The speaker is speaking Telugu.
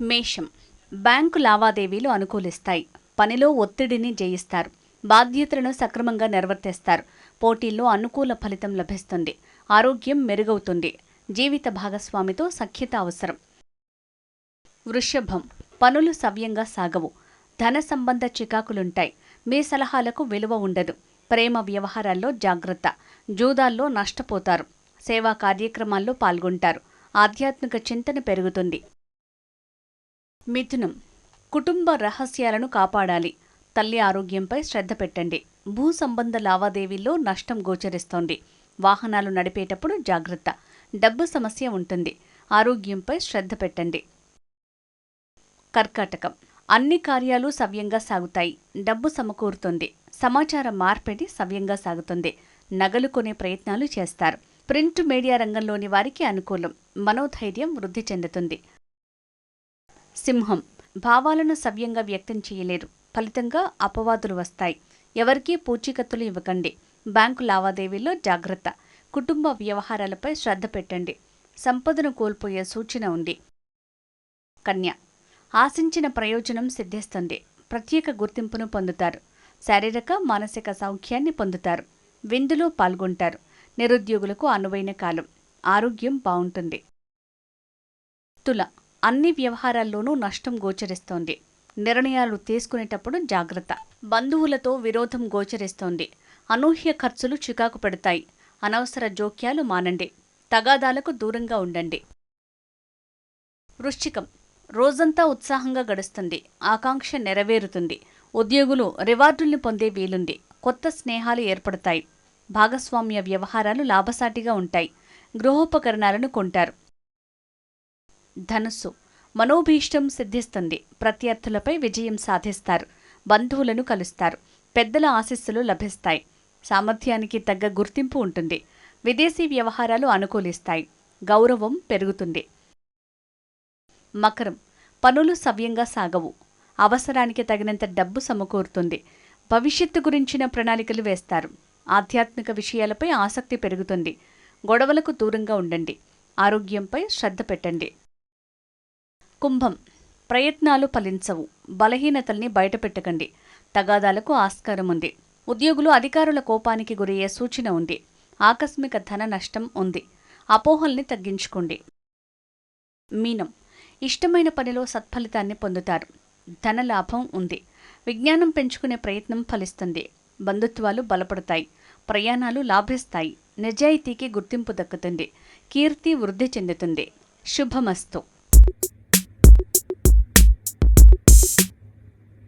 మేషం. బ్యాంకు లావాదేవీలు అనుకూలిస్తాయి. పనిలో ఒత్తిడిని జయిస్తారు. బాధ్యతలను సక్రమంగా నిర్వర్తిస్తారు పోటీల్లో అనుకూల ఫలితం లభిస్తుంది. ఆరోగ్యం మెరుగవుతుంది. జీవిత భాగస్వామితో సఖ్యత అవసరం. వృషభం. పనులు సవ్యంగా సాగవు. ధన సంబంధ చికాకులుంటాయి. మీ సలహాలకు విలువ ఉండదు. ప్రేమ వ్యవహారాల్లో జాగ్రత్త. జూదాల్లో నష్టపోతారు. సేవా కార్యక్రమాల్లో పాల్గొంటారు. ఆధ్యాత్మిక చింతన పెరుగుతుంది. మిథునం. కుటుంబ రహస్యాలను కాపాడాలి. తల్లి ఆరోగ్యంపై శ్రద్ధ పెట్టండి. భూ సంబంధ లావాదేవీల్లో నష్టం గోచరిస్తోంది. వాహనాలు నడిపేటప్పుడు జాగ్రత్త. డబ్బు సమస్య ఉంటుంది. ఆరోగ్యంపై శ్రద్ధ పెట్టండి. కర్కాటకం. అన్ని కార్యాలు సవ్యంగా సాగుతాయి. డబ్బు సమకూరుతుంది. సమాచార మార్పిడి సవ్యంగా సాగుతుంది. నగలు కొనే ప్రయత్నాలు చేస్తారు. ప్రింట్ మీడియా రంగంలోని వారికి అనుకూలం. మనోధైర్యం వృద్ధి చెందుతుంది. సింహం. భావాలను సవ్యంగా వ్యక్తం చేయలేరు. ఫలితంగా అపవాదులు వస్తాయి. ఎవరికీ పూచీకత్తులు ఇవ్వకండి. బ్యాంకు లావాదేవీల్లో జాగ్రత్త. కుటుంబ వ్యవహారాలపై శ్రద్ధ పెట్టండి. సంపదను కోల్పోయే సూచన ఉంది. కన్య. ఆశించిన ప్రయోజనం సిద్ధిస్తుంది. ప్రత్యేక గుర్తింపును పొందుతారు. శారీరక మానసిక సౌఖ్యాన్ని పొందుతారు. విందులో పాల్గొంటారు. నిరుద్యోగులకు అనువైన కాలం. ఆరోగ్యం బాగుంటుంది. తుల. అన్ని వ్యవహారాల్లోనూ నష్టం గోచరిస్తోంది. నిర్ణయాలు తీసుకునేటప్పుడు జాగ్రత్త. బంధువులతో విరోధం గోచరిస్తోంది. అనూహ్య ఖర్చులు చికాకు పెడతాయి. అనవసర జోక్యాలు మానండి. తగాదాలకు దూరంగా ఉండండి. వృశ్చికం. రోజంతా ఉత్సాహంగా గడుస్తుంది. ఆకాంక్ష నెరవేరుతుంది. ఉద్యోగులు రివార్డుల్ని పొందే వీలుంది. కొత్త స్నేహాలు ఏర్పడతాయి. భాగస్వామ్య వ్యవహారాలు లాభసాటిగా ఉంటాయి. గృహోపకరణాలను కొంటారు. ధనుస్సు. మనోభీష్టం సిద్ధిస్తుంది. ప్రత్యర్థులపై విజయం సాధిస్తారు. బంధువులను కలుస్తారు. పెద్దల ఆశీస్సులు లభిస్తాయి. సామర్థ్యానికి తగ్గ గుర్తింపు ఉంటుంది. విదేశీ వ్యవహారాలు అనుకూలిస్తాయి. గౌరవం పెరుగుతుంది. మకరం. పనులు సవ్యంగా సాగవు. అవసరానికి తగినంత డబ్బు సమకూరుతుంది. భవిష్యత్తు గురించిన ప్రణాళికలు వేస్తారు. ఆధ్యాత్మిక విషయాలపై ఆసక్తి పెరుగుతుంది. గొడవలకు దూరంగా ఉండండి. ఆరోగ్యంపై శ్రద్ధ పెట్టండి. కుంభం. ప్రయత్నాలు ఫలించవు. బలహీనతల్ని బయటపెట్టకండి. తగాదాలకు ఆస్కారం ఉంది ఉద్యోగులు అధికారుల కోపానికి గురయ్యే సూచన ఉంది. ఆకస్మిక ధన నష్టం ఉంది. అపోహల్ని తగ్గించుకోండి. మీనం. ఇష్టమైన పనిలో సత్ఫలితాన్ని పొందుతారు. ధన లాభం ఉంది. విజ్ఞానం పెంచుకునే ప్రయత్నం ఫలిస్తుంది. బంధుత్వాలు బలపడతాయి. ప్రయాణాలు లాభిస్తాయి. నిజాయితీకి గుర్తింపు దక్కుతుంది. కీర్తి వృద్ధి చెందుతుంది. శుభమస్తు.